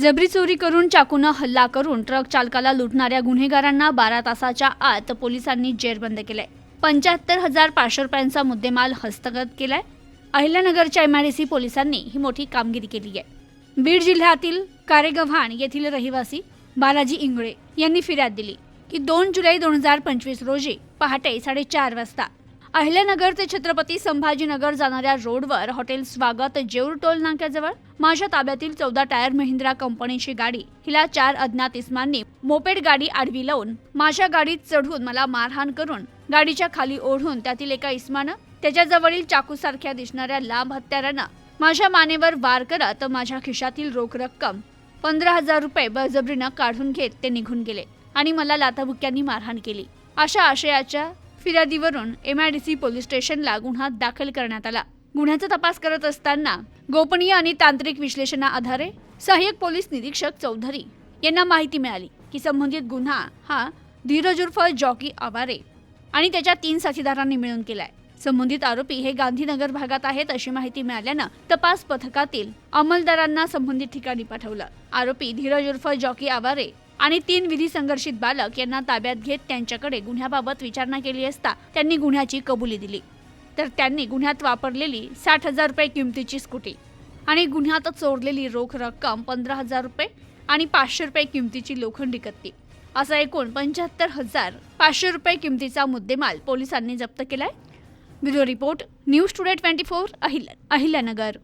जबरी चोरी करून चाकूनं हल्ला करून ट्रक चालकाला लुटणाऱ्या गुन्हेगारांना बारा तासाच्या आत पोलिसांनी जेरबंद केलंय पंच्याहत्तर हजार पाचशे रुपयांचा मुद्देमाल हस्तगत केलाय. अहिल्यानगरच्या एमआयडीसी पोलिसांनी ही मोठी कामगिरी केली आहे. बीड जिल्ह्यातील कारेगव्हाण येथील रहिवासी बालाजी इंगळे यांनी फिर्याद दिली की दोन जुलै दोन हजार पंचवीस रोजी पहाटे साडेचार वाजता अहिल्यानगर ते छत्रपती संभाजीनगर जाणाऱ्या रोडवर हॉटेल स्वागत जेऊर टोल नाक्याजवळ माझ्या ताब्यातील चौदा टायर महिंद्रा कंपनीची गाडी हिला चार अज्ञात इस्मांनी मोपेड गाडी आडवी लावून माझ्या गाडीत चढून मला मारहाण करून गाडीच्या खाली ओढून त्यातील एका इस्मानं त्याच्याजवळील चाकूसारख्या दिसणाऱ्या लांब हत्यारानं माझ्या मानेवर वार करत माझ्या खिशातील रोख रक्कम पंधरा हजार रुपये बळजबरीनं काढून घेत ते निघून गेले आणि मला लाथाबुक्यांनी मारहाण केली. अशा आशयाच्या फिर्यादीवरून एमआयडीसी पोलीस स्टेशनला गुन्हा दाखल करण्यात आला. गुन्ह्याचा तपास करत असताना गोपनीय आणि तांत्रिक विश्लेषणा आधारे सहाय्यक पोलीस निरीक्षक चौधरी यांना माहिती मिळाली की संबंधित गुन्हा हा धीरज उर्फ जॉकी आवारे आणि त्याच्या तीन साथीदारांनी मिळून केलाय. संबंधित आरोपी हे गांधीनगर भागात आहेत अशी माहिती मिळाल्यानं तपास पथकातील अंमलदारांना संबंधित ठिकाणी पाठवलं. आरोपी धीरज उर्फ जॉकी आवारे आणि तीन विधी संघर्षित बालक यांना ताब्यात घेत त्यांच्याकडे गुन्ह्याबाबत विचारणा केली असता त्यांनी गुन्ह्याची कबुली दिली. तर त्यांनी गुन्ह्यात वापरलेली साठ हजार रुपये किमतीची स्कूटी आणि गुन्ह्यात चोरलेली रोख रक्कम पंधरा हजार रुपये आणि पाचशे रुपये किमतीची लोखंडी कत्ती. असा एकूण पंच्याहत्तर हजार पाचशे रुपये किमतीचा मुद्देमाल पोलिसांनी जप्त केलाय. Bureau report news today twenty four अहिल अहिल्यानगर.